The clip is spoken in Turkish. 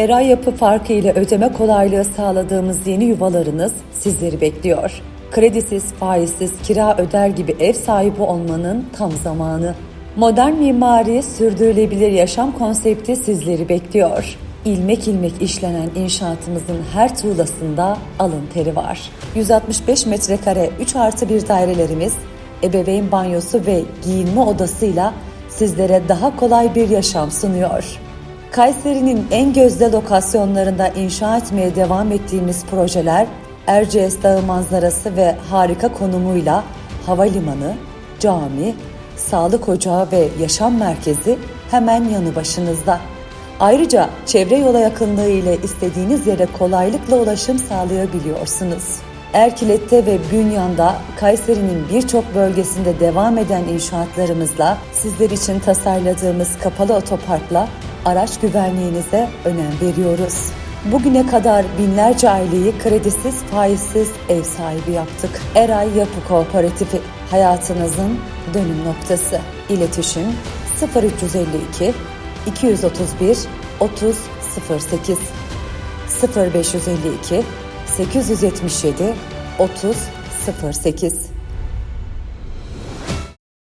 Eray Yapı farkı ile ödeme kolaylığı sağladığımız yeni yuvalarınız sizleri bekliyor. Kredisiz, faizsiz, kira öder gibi ev sahibi olmanın tam zamanı. Modern mimari, sürdürülebilir yaşam konsepti sizleri bekliyor. İlmek ilmek işlenen inşaatımızın her tuğlasında alın teri var. 165 metrekare 3 artı 1 dairelerimiz, ebeveyn banyosu ve giyinme odasıyla sizlere daha kolay bir yaşam sunuyor. Kayseri'nin en gözde lokasyonlarında inşa etmeye devam ettiğimiz projeler Erciyes Dağı manzarası ve harika konumuyla havalimanı, cami, sağlık ocağı ve yaşam merkezi hemen yanı başınızda. Ayrıca çevre yola yakınlığı ile istediğiniz yere kolaylıkla ulaşım sağlayabiliyorsunuz. Erkilet'te ve Bünyan'da Kayseri'nin birçok bölgesinde devam eden inşaatlarımızla sizler için tasarladığımız kapalı otoparkla araç güvenliğinize önem veriyoruz. Bugüne kadar binlerce aileyi kredisiz, faizsiz ev sahibi yaptık. Eray Yapı Kooperatifi hayatınızın dönüm noktası. İletişim 0352 231 3008 0552 877 3008